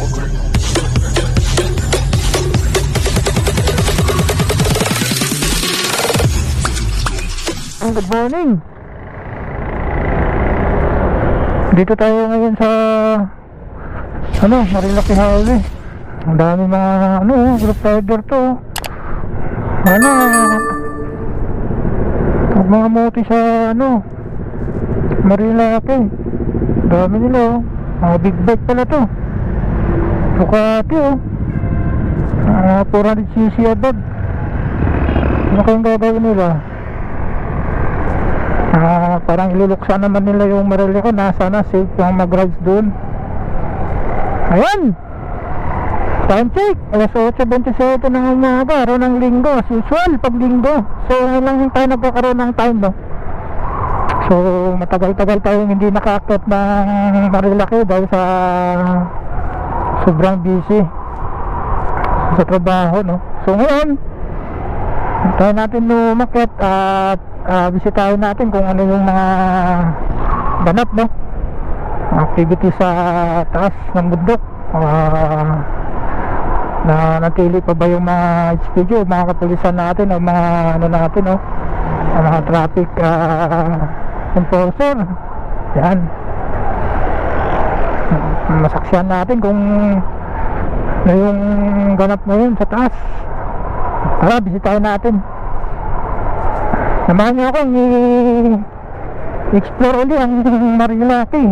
Good morning. Dito tayo ngayon sa ano, Marilaki Highway. Ang dami mga ano, group rider to. Ano, ang mga moti sa ano, Marilaki. Dami nila oh. Mga big bike pala to. Ducati oh. Ah, 400cc above. Ano kayong gagawin nila? Ah, parang iluluksa naman nila yung Marili ko na sana safe yung mag-rides doon. Ayan! Time check! Alas 8.27 ng umaga, araw ng linggo. As usual, pag linggo. So, lang tayo nagkakaroon ng time, no? So, matagal-tagal tayong hindi nakakit ng Marilaki dahil sa sobrang busy. Sa trabaho, no? So, ngayon, tayo natin lumakit at uh, bisitahin natin kung ano yung mga ganap no? Activity sa taas ng bundok. Ah, na natili pa ba yung mga HPG mga kapulisan natin o mga ano natin no? Ang mga traffic ah, enforcer. Yan masaksyan natin kung ano yung ganap ngayon sa taas Tara, bisitahin natin. Samahan niyo akong i-explore uli ang Marilaki.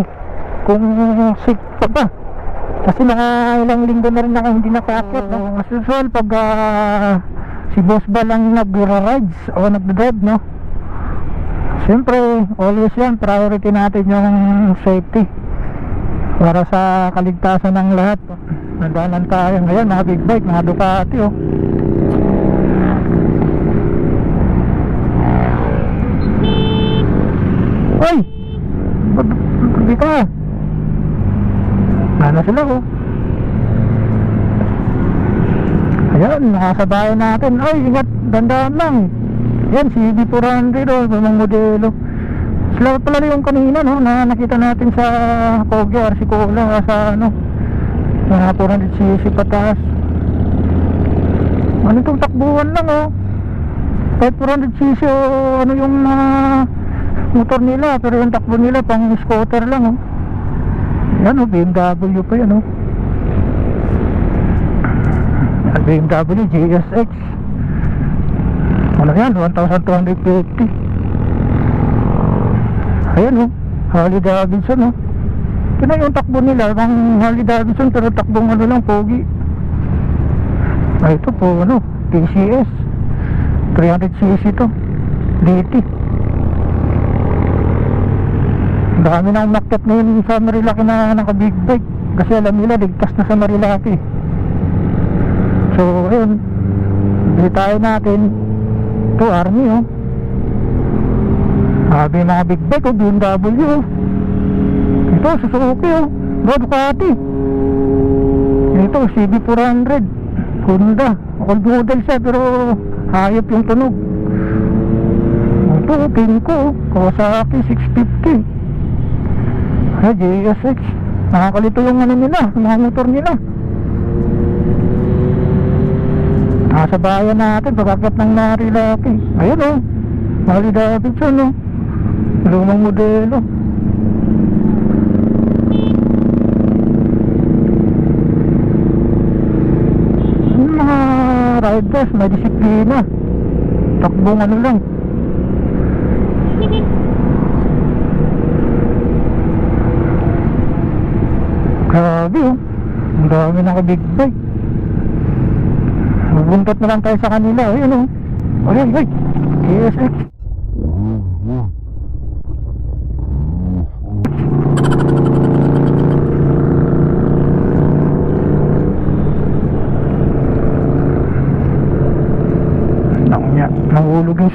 Kung safe pa ba. Kasi mga ilang linggo na rin ako hindi nakakit. No? As usual, pag ah, si boss ba lang nag-rides o nag-drive, no? Siyempre, always yan, priority natin yung safety. Para sa kaligtasan ng lahat. Nandaanan tayo ngayon, mga big bike, mga Ducati, oh. Hoy! Hindi ka. Ano sila ko? Ayan, nakasabayan natin. Ay, ingat, dandaan lang. Yan, si B400 oh, mga modelo. Sila pala yung kanina, no, na nakita natin sa Pogi, RC Cola, sa ano, mga 400cc pataas. Ano itong takbuhan lang, oh. Kahit 400cc, oh, ano yung mga motor nila pero yung takbo nila pang scooter lang oh. Yan oh, BMW pa yan oh. BMW GSX. Ano yan? 1,250. Ayan oh. Harley Davidson oh. Ito na yung takbo nila, pang Harley Davidson pero takbong ano lang, pogi. Ah, ito po ano, TCS. 300cc to. DT. Dami nang umakyat ngayon sa Marilaki na naka big bike kasi alam nila ligtas na sa Marilaki. So, ayun. Bili tayo natin. Ito, army oh. Sabi mga big bike oh, BMW oh. Ito, Suzuki oh. Ito, Ducati. Ito, CB400. Honda. Old model siya pero hayop yung tunog. Ito, Kinko. Kawasaki 650. Ay, GSX. Nakakalito yung ano nila, mga motor nila. Nasa bayan natin, pagkakat ng Marilaki. Ayun o, oh, Harley Davidson o. Lumang modelo. Yung mga riders, may disiplina. Takbong ano lang. Grabe oh. Ang dami naka big bike. Magbuntot na lang tayo sa kanila. Ayun oh. Ayun, ay. KSX.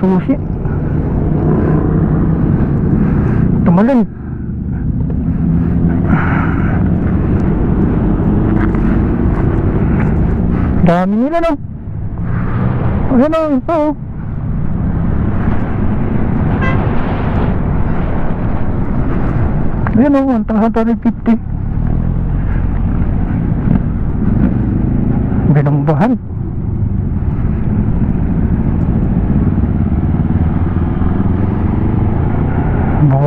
Susi. Tumalon. Dami nila no. Ayan o, ito o. Ayan o, 1,250. Pinumbahan.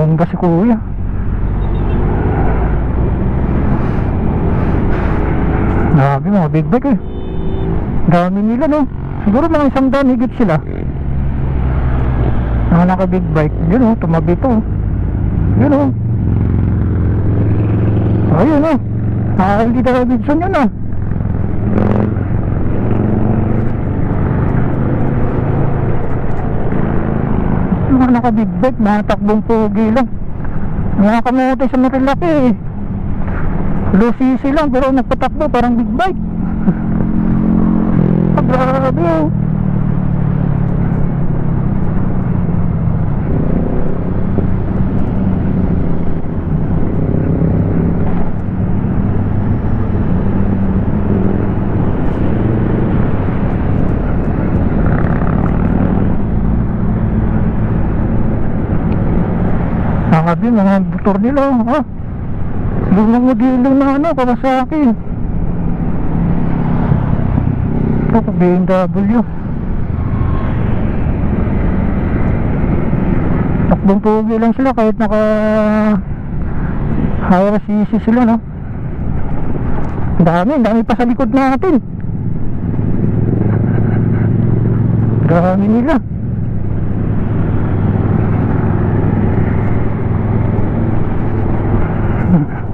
Bongga si kuya. Grabe mga big bag eh. Dami nila no. Siguro mga isang daan higit sila. Mga naka big bike. Yun o, tumabi to. Yun o. Ayun o. Nakakali Davidson yun ah. Mga naka big bike, mga takbong pogi lang. Mga kamote sa marilaki eh. Lusisi lang pero nagpatakbo parang big bike. Ah, Grabe oh. Mga motor nila ha. Lumang modelo na ano, Kawasaki. Ito, BMW. Takbong pugi lang sila kahit naka higher CC sila no. Dami, dami pa sa likod natin. Dami nila.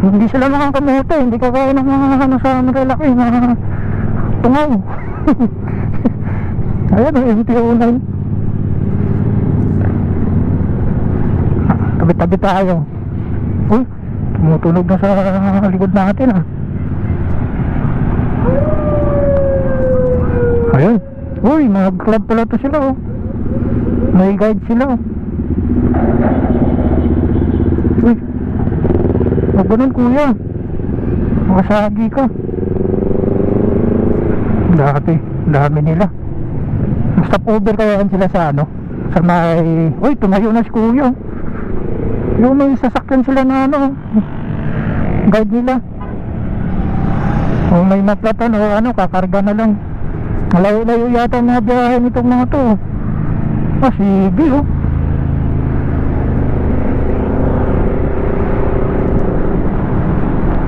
Hindi sila makakamote, hindi kagaya ng mga ano sa malalaki, mga tungaw. Ayan ang MT-09. Tabi-tabi tayo. Uy, tumutunog na sa likod natin ah. Ayun. Uy, mga club pala to sila oh. May guide sila oh. Uy, Huwag ganun kuya. Makasagi ka. Dati Dami nila. Stop over kaya sila sa ano Sa may Uy tumayo na si kuya. Yung may sasakyan sila na ano Guide nila. Kung may maplatan o ano Kakarga na lang. Malayo-layo yata mga biyahe nitong mga to. Ah sige oh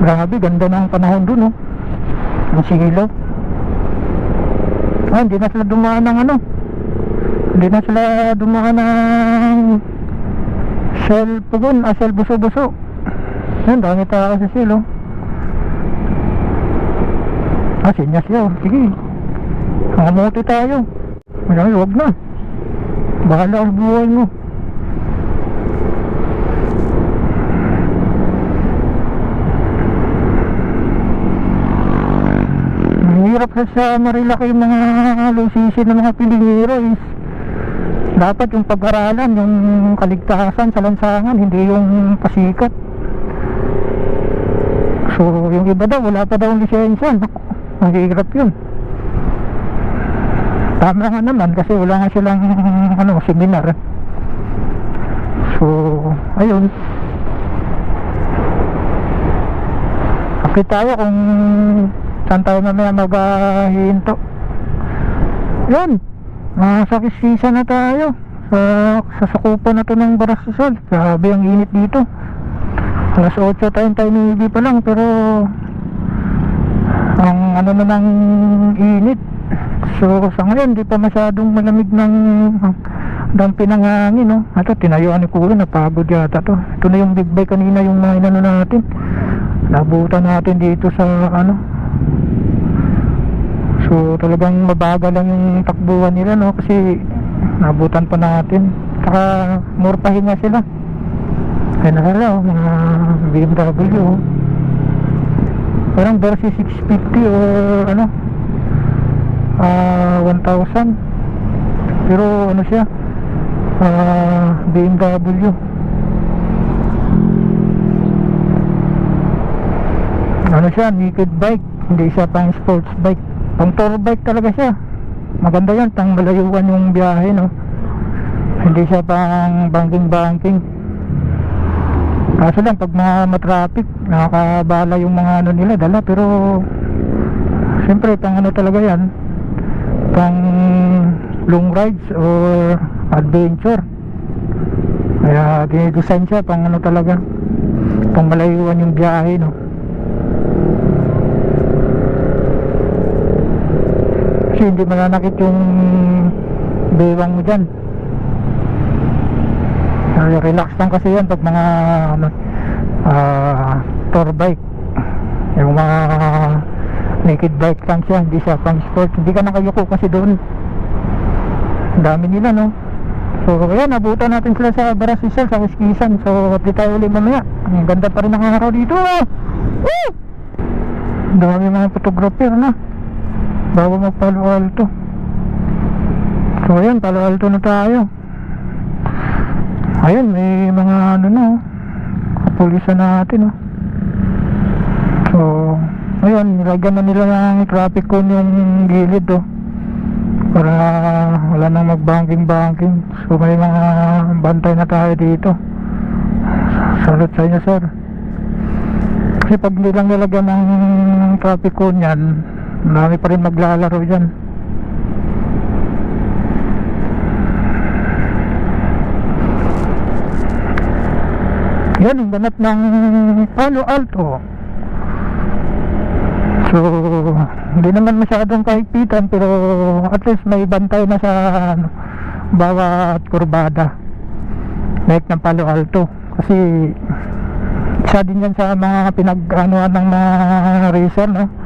Grabe, ganda ng panahon dun, oh. Ang sigilaw. Ah, hindi na sila dumaan ng ano. Hindi na sila dumaan ng Shell Pugon, ah, Shell Buso-Buso. Yan, dami tao sa oh. Ah, sinyas yun. Sige. Hangamuti tayo. Marami, huwag na. Bahala ang buhay mo. Mahirap sa marilaki yung mga lusisi ng mga pilingiro is dapat yung pag-aralan, yung kaligtasan sa lansangan, hindi yung pasikat. So, yung iba daw, wala pa daw lisensya. Naku, Mahirap yun. Tama nga naman kasi wala nga silang ano, seminar. So, ayun. Kapit tayo kung saan tayo mamaya maghahinto. Yun. Nasa kisisa na tayo. Sa, sa sakupan na to ng Barasasol. Grabe ang init dito. Alas 8 tayong tayo ni pa lang pero ang ano na ng init. So sa ngayon di pa masyadong malamig ng ng hangin no. Ito tinayuan ni Kuya napagod yata to. Ito na yung big bike kanina yung mga inano natin. Nabutan natin dito sa ano So talagang mabagal lang yung takbuhan nila no? Kasi nabutan pa natin. Saka more pahinga sila. Kaya na sila oh, mga BMW oh. Parang versi 650 or ano? Ah 1,000 pero ano siya? Ah BMW ano siya? Naked bike. Hindi siya pang sports bike pang tour bike talaga siya. Maganda yan tang malayuan yung biyahe no? Hindi siya pang banking banking kaso lang pag mga matraffic nakakabala yung mga ano nila dala. Pero Siyempre, pang ano talaga yan, pang long rides or adventure. Kaya dinidesign siya pang ano talaga, pang malayuan yung biyahe, no. Kasi hindi mananakit yung bewang mo dyan. Ay, relax lang kasi yan pag mga ah, tour bike. Yung mga naked bike lang siya, hindi siya pang sport. Hindi ka nakayuko kasi doon. Dami nila, no? So, ayan, nabutan natin sila sa Barasisel, sa Kiskisan. So, update tayo ulit mamaya. Ang ganda pa rin ng araw dito. Woo! Ang dami mga photographer na. Bago mag Palo Alto. So, ayan, Palo Alto na tayo. Ayun, may mga ano na, oh. kapulisan natin, oh. So, ayun, nilagyan na nila ng traffic cone yung gilid, oh. Para wala nang mag-banking-banking. So, may mga bantay na tayo dito. Salute sa inyo, sir. Kasi pag hindi lang nilagyan ng traffic cone yan, marami pa rin maglalaro dyan. Yan ang ganap ng Palo Alto. So, hindi naman masyadong kahigpitan pero at least may bantay na sa ano, bawat kurbada. Like ng Palo Alto. Kasi isa din yan sa mga pinag-anuan ng mga racer, no?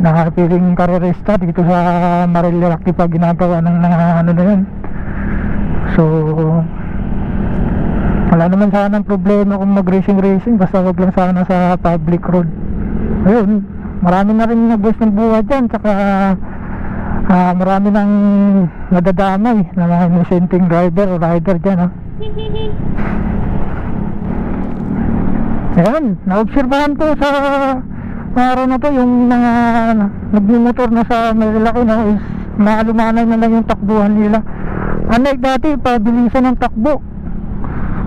Nakapiling karerista dito sa Marilaki pag ginagawa ng mga ano na yun. So, wala naman sana problema kung mag-racing racing. Basta wag lang sana sa public road. Ayun marami na rin nagbuwis ng buhay dyan. Tsaka ah, marami nang nadadamay na mga inosenteng driver o rider dyan ha. Ayun naobserbahan ko sa araw na to yung mga nagmumotor na sa Marilaki no is maalumanay na lang yung takbuhan nila unlike dati pabilisan ng takbo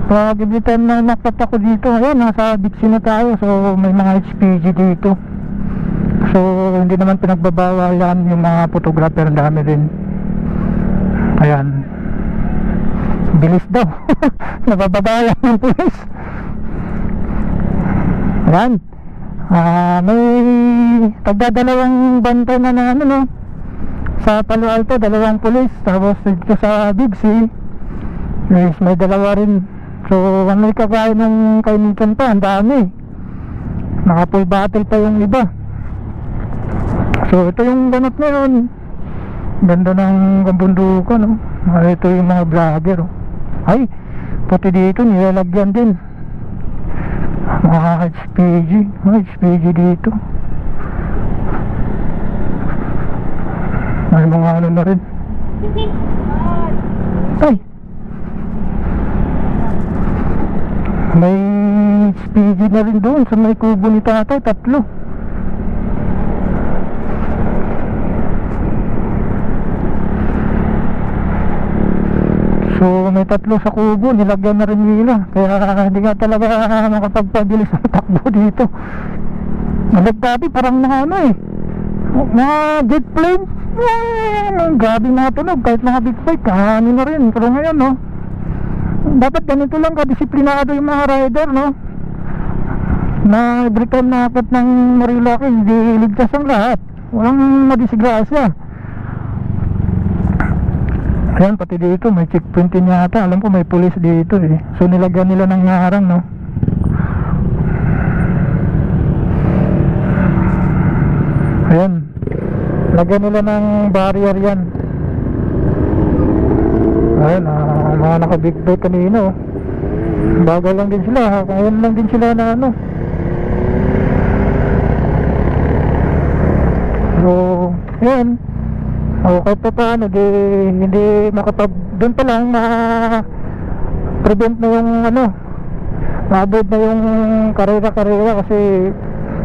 pag every time na nakpat ako dito, ayun, nasa Bixi na tayo. So, may mga HPG dito. So, hindi naman pinagbabawalan yung mga photographer dami din. Ayan. Bilis daw. Nabababayan ng pulis. Ayan. Ah, may tagdadalawang bantay na na ano no. Sa Palo Alto, dalawang pulis. Tapos dito sa Bixi, Yes, may dalawa rin. So, may kagaya ng kainitan pa, ang dami. Naka full battle pa yung iba. So, ito yung ganap ngayon. Ganda ng kabundukan, no? Ah, Ito yung mga vlogger, oh. Ay, pati dito, nilalagyan din. HPG. Mga HPG dito. May mga ano na rin. Ay! May speedy na rin doon sa may kubo ni tatay, tatlo. So may tatlo sa kubo, nilagyan na rin nila. Kaya hindi nga talaga makapagpabilis ang takbo dito. Nalagdati parang mga ano eh. Mga jet plane. Eh, grabe mga. Kahit mga big bike, kahani na rin. Pero ngayon no, dapat ganito lang kadisiplinado yung mga rider no na every time na akit ng Marilaki hindi ligtas ang lahat walang madisigrasya ayan pati dito may checkpoint din yata alam ko may police dito eh so nilagyan nila ng harang no ayan lagyan nila ng barrier yan Ayun, ah, mga naka-big bike kanino. Bagal lang din sila. Ngayon lang din sila na ano. So, yun. Okay pa paano, di, hindi makapag, doon pa lang ma prevent na yung ano, ma-avoid na yung karera-karera kasi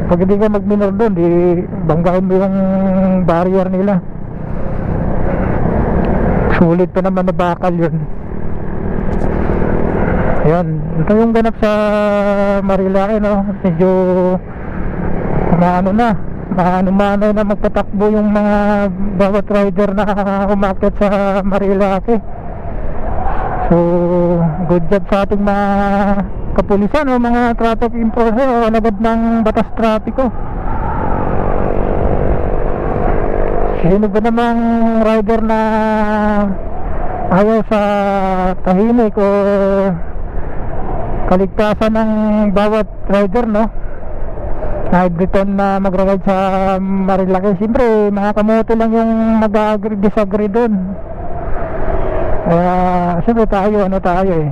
pag hindi ka mag-minor doon, di banggain mo yung barrier nila. Sulit pa naman na bakal yun. Ayan, ito yung ganap sa Marilaki no. Medyo maano na, maano-mano na magpatakbo yung mga bawat rider na umakyat sa Marilake. So, good job sa ating mga kapulisan o mga traffic enforcer o alagad ng batas trapiko. Sino ba namang rider na ayaw sa tahimik o kaligtasan ng bawat rider, no? Na Briton na magra-ride sa Marilake. Siyempre, mga kamote lang yung mag-disagree doon. Kaya, siyempre tayo, ano tayo eh.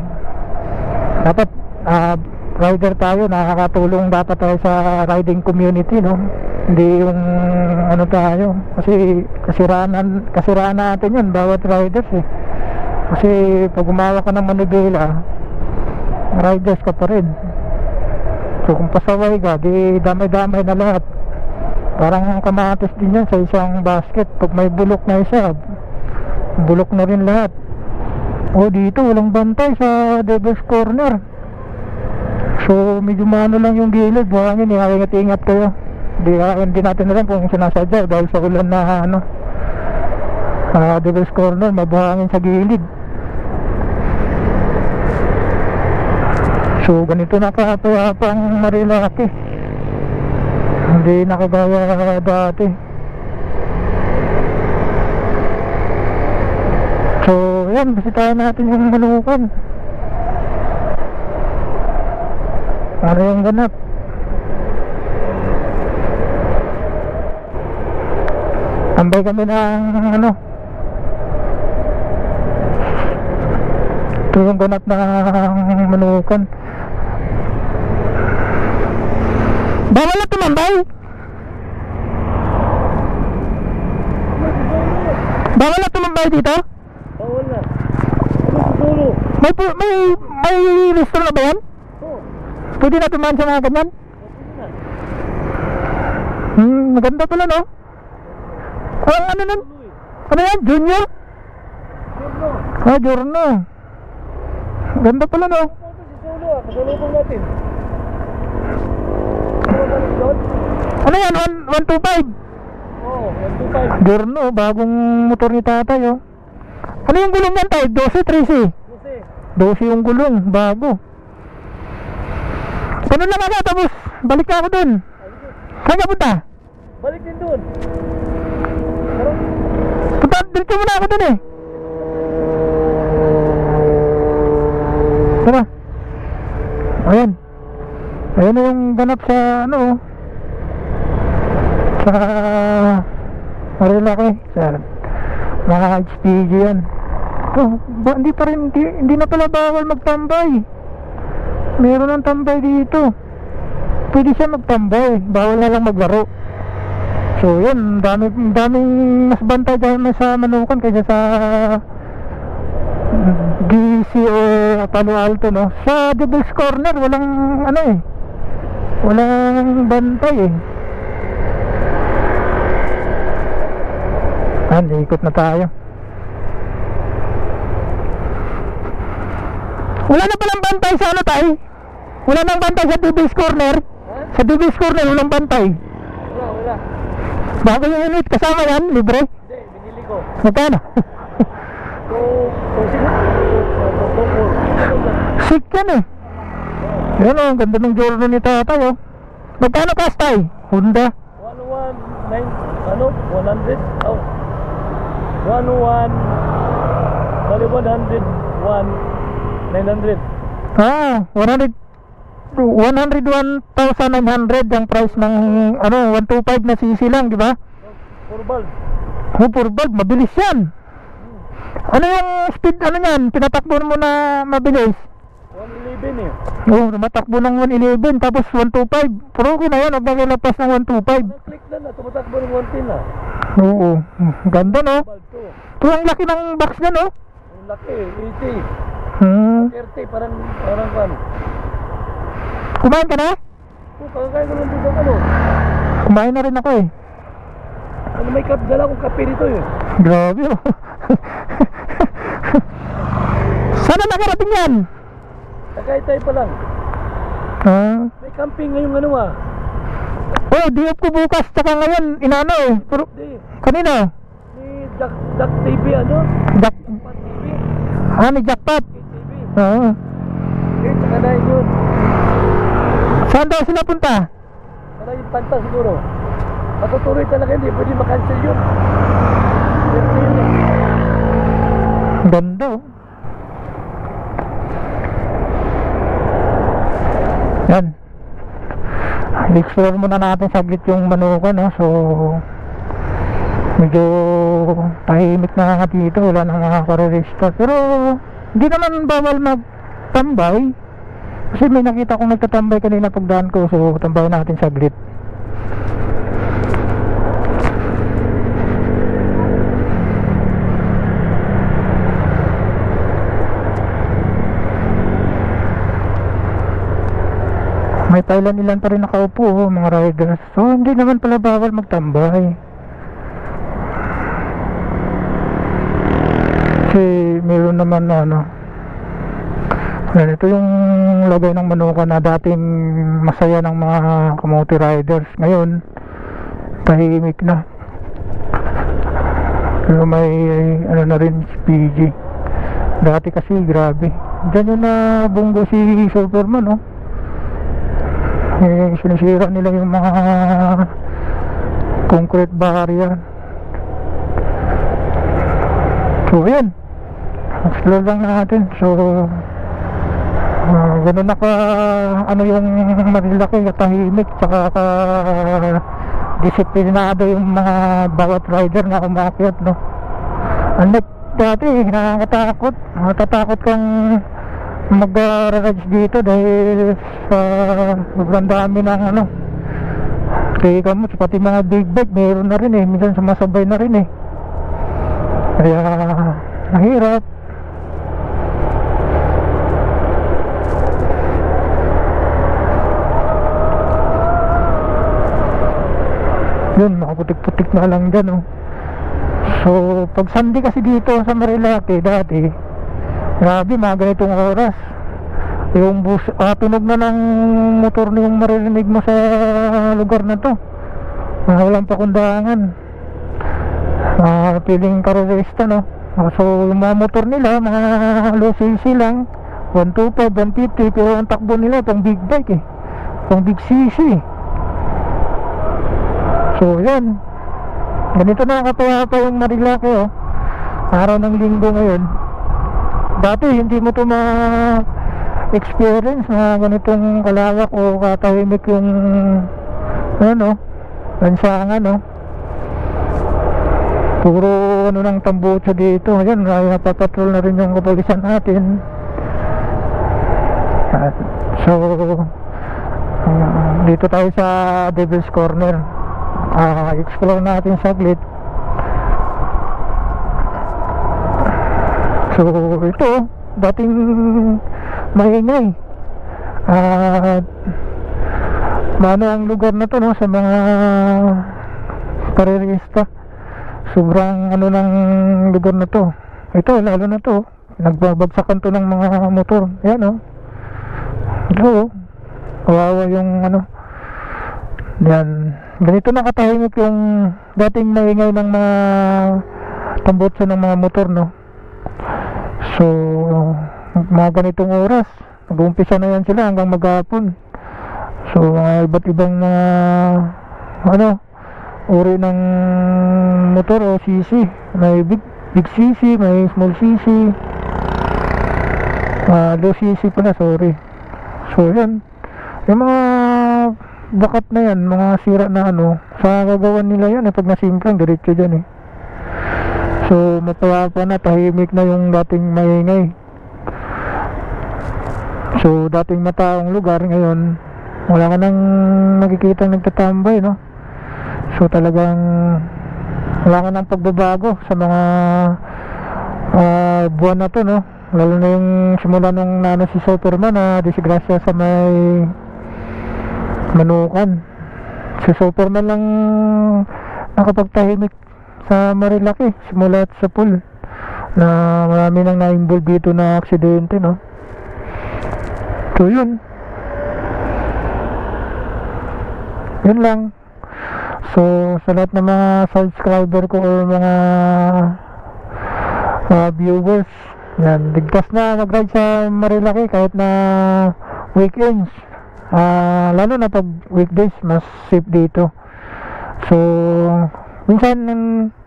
Dapat, ah, rider tayo, nakakatulong dapat tayo sa riding community, no? Hindi yung, ano tayo, kasi kasiraan, kasiraan natin yun, bawat riders eh. Kasi pag umawa ka ng manibela, riders ka pa rin. So kung pasaway ka, di damay-damay na lahat. Parang kamatis din yan sa isang basket. Pag may bulok na isa, bulok na rin lahat. O dito, walang bantay sa Devil's Corner. So medyo mano lang yung gilid. Buhangin, ingat-ingat kayo. Di, hindi natin alam kung sinasadya dahil sa ulan na ano. Sa Devil's Corner, mabuhangin sa gilid. So ganito na kapayapang Marilaki. Hindi nakagaya dati. So yan, bisitahin natin yung manukan Ano yung ganap. Tambay kami ng ano Ito yung ganap ng manukan Bawal na tumambay. Bawal na tumambay dito? Bawal na. Ano? May may may restaurant na ba yan? Oo. Pwede na tumahan sa mga ganyan? Hmm, maganda pala no? Ah, ano nun? Ano yan? Junior? Turno. Ah, Giorno. Ganda pala no? Ito si Solo. Kasalubong natin. Ano yan? 125? Oo. 125. Giorno, bagong motor ni tatay oh. Ano yung gulong yan tayo? 12, 13? Kasi. 12 yung gulong, bago. Ganun lang ako, tapos balik na ako dun. Saan ka punta? Balik din doon. Pero. Punta, dito muna ako dun eh. Tara. Ayan. Ayan na yung ganap sa ano oh. Sa Marilaki. Sa mga HPG yan. Ito, ba, hindi pa rin, hindi, hindi na pala bawal magtambay. Meron ng tambay dito. Pwede siya magtambay. Bawal na lang maglaro. So yun, dami, daming mas bantay dahil sa Manukan kaysa sa DC o Palo Alto no. Sa Devil's Corner walang ano eh. Walang bantay eh. Ayan, ikot na tayo. Wala na palang bantay sa ano tayo? Wala nang bantay sa Devil's Corner? Sa Devil's Corner walang bantay. Wala, wala. Bago yung unit, kasama yan, libre. Hindi, binili ko. Magkano? Sick yan eh. Yan oh, ang ganda ng journal ni tatay oh. Magkano kastay? Honda. 119, ano? 100? Oh. 101, bali 101, 900. Ah, 100 101,900 ang price ng ano 125 na cc lang, di ba? For bulb. Oh, bulb, mabilis yan. Ano yung speed ano yan? Pinatakbo mo na mabilis. 111 eh. Oo, oh, tumatakbo ng 111 tapos 125. Pero okay na yan, huwag na kilapas ng 125. Na-click na na, tumatakbo ng 110 na. Oo, ganda no? Bulb 2. Ito ang laki ng box niya no? Ang laki, 80. Hmm. 30, parang, parang kan. Kumain ka na? Kung kakakain ko lang dito ano. Kumain na rin ako eh. Ano may kap, dala akong kape dito eh. Grabe oh. Sana nakarating yan? Tagaytay pa lang. Ah, May camping ngayong ano ah. Oh, di off ko bukas. Tsaka ngayon, inano eh. Pero, Hindi. kanina. Ni Jack, Jack TV ano? Jack, Pat TV. ah, may jackpot. TV. Oo. Eh, tsaka na yun. Saan daw sila punta? Para yung panta siguro. Matutuloy talaga hindi. Pwede makancel yun. Yun eh. Ganda oh. Yan. I-explore muna natin saglit yung manukan no. So medyo tahimik na nga dito. Wala nang mga karerista. Pero hindi naman bawal magtambay. Kasi may nakita kong nagtatambay kanina pagdaan ko. So tambay natin saglit. May Thailand ilan pa rin nakaupo oh, mga riders. So hindi naman pala bawal magtambay. Kasi meron naman na ano. Yan, ito yung lagay ng manuka na dating masaya ng mga kamote riders. Ngayon, tahimik na. Pero may ano na rin PG. Dati kasi grabe. Diyan yun na bunggo si Superman oh eh, sinisira nila yung mga concrete barrier. So yan explore lang natin. So uh, ganun na ka ano yung marilaki katahimik tsaka ka disiplinado yung mga bawat rider na umakyat no? Unlike dati nakakatakot. Natatakot kang mag-garage dito dahil sa sobrang dami ng ano. Kaya kamo pati mga big bike meron na rin eh. Minsan sumasabay na rin eh. Kaya nahirap yun makaputik-putik na lang dyan oh. So pag Sunday kasi dito sa Marilake dati Grabe, mga ganitong oras. Yung bus, ah, tunog na ng motor na yung maririnig mo sa lugar na to. Ah, walang pakundangan. Ah, piling karerista, no? Ah, so, yung mga motor nila, mga low cc lang. 125, 150, pero ang takbo nila, itong big bike eh. Itong big cc. So, yan. Ganito na katawa pa yung Marilake, oh. Araw ng linggo ngayon dati hindi mo to ma experience na ganitong kalawak o katahimik yung ano lansangan no? Puro ano ng tambucho dito. Yan napapatrol na rin yung kapulisan natin. At, so uh, dito tayo sa Devil's Corner. Uh, explore natin saglit So ito, dating maingay. At mano ang lugar na to no sa mga karerista. Sobrang ano ng lugar na to. Ito lalo na to. Nagbabagsakan to ng mga motor. Yan oh. Ito oh. Kawawa yung ano. Yan. Ganito na katahimik yung dating maingay ng mga tambutso ng mga motor no. So, mga ganitong oras, nag-uumpisa na yan sila hanggang maghapon. So, mga iba't ibang mga, ano, uri ng motor o CC. May big, big CC, may small CC. Ah, low CC pala, sorry. So, yan. Yung mga bakat na yan, mga sira na ano, sa gagawan nila yan, eh, pag nasimplang, diretso dyan eh. So matawa pa na tahimik na yung dating maingay. So dating mataong lugar ngayon wala ka nang nakikita nagtatambay no. So talagang wala ka nang pagbabago sa mga uh, buwan na to no. Lalo na yung simula nung nano si Superman na disgrasya sa may manukan. Si Superman lang nakapagtahimik sa Marilaki simulat sa pool na marami nang na-involve dito na aksidente no? So yun. Yun lang. So sa lahat ng mga subscriber ko or mga mga viewers yan ligtas na mag ride sa Marilaki kahit na weekends. Ah, lalo na pag weekdays mas safe dito. So minsan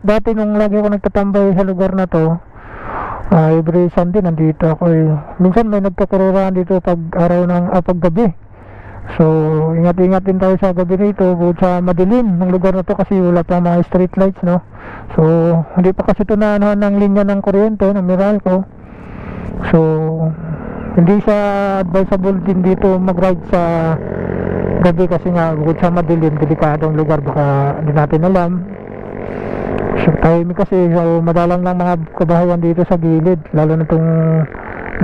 dati nung lagi ako nagtatambay sa lugar na to ah, every Sunday nandito ako eh minsan may nagkakarerahan dito pag araw ng ah, gabi So, ingat-ingat din tayo sa gabi nito bukod sa madilim ng lugar na to kasi wala pa mga street lights, no? So, hindi pa kasi ito na ano, ng linya ng kuryente ng Meralco. So, hindi siya advisable din dito mag-ride sa gabi kasi nga bukod sa madilim, delikadong lugar baka hindi natin alam. Tahimik kasi so, madalang lang mga kabahayan dito sa gilid lalo na itong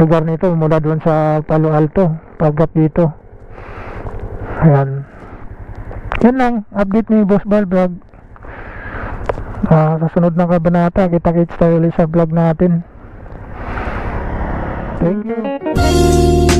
lugar nito mula doon sa Palo Alto pagkat dito. Ayan. Yan lang, update ni Boss Bal Vlog. Ah, sa sunod na kabanata, kita-kits tayo ulit sa vlog natin. Thank you.